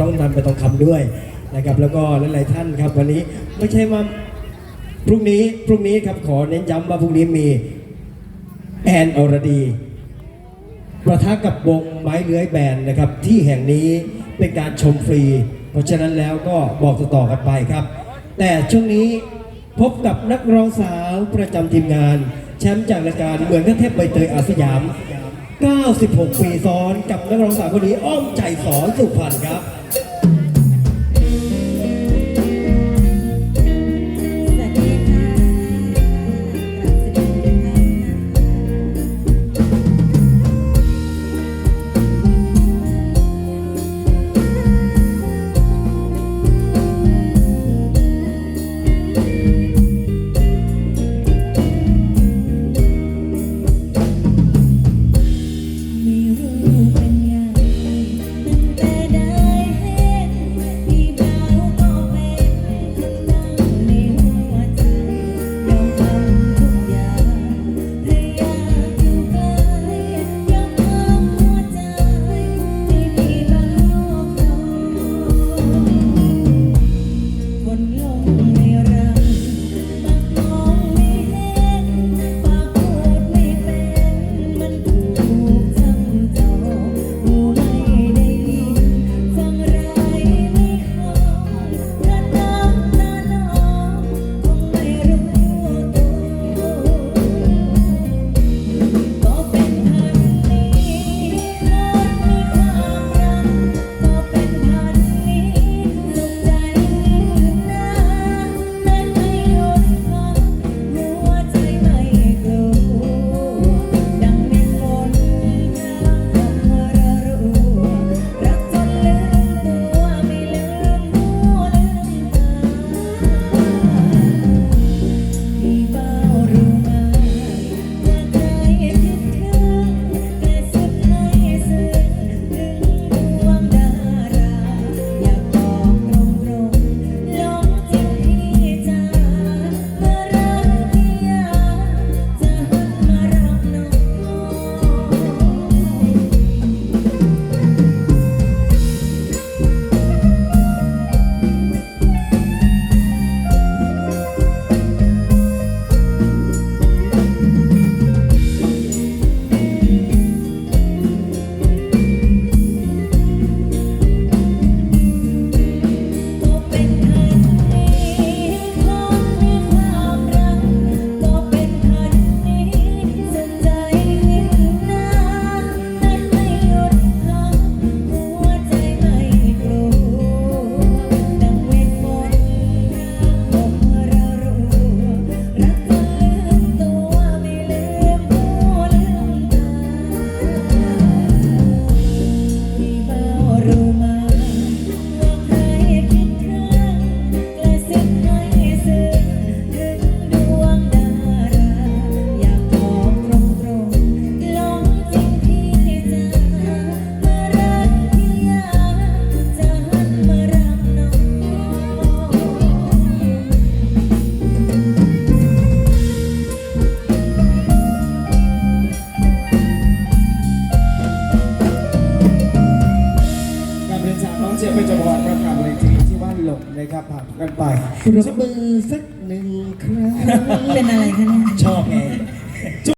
น้องนันไปทองคำด้วยนะครับ แล้วก็หลายๆท่านครับ วันนี้ไม่ใช่ว่าพรุ่งนี้พรุ่งนี้ครับขอเน้นย้ำว่าพรุ่งนี้มีแอนอรดี ประทะกับวงไม้เลื้อยแบนนะครับ ที่แห่งนี้เป็นการชมฟรี เพราะฉะนั้นแล้วก็บอกต่อๆกันไปครับ แต่ช่วงนี้พบกับนักร้องสาวประจำทีมงาน แชมป์จากรายการเมือนกับเทพใบเตยอาสยาม 96 ปีซ้อนกับนักร้องสาวคนนี้อ้อมใจสอนสุพรรณครับ นะครับผ่านกันไปปรบมือสักหนึ่งครั้ง เป็นอะไรคะเนี่ย ชอบไง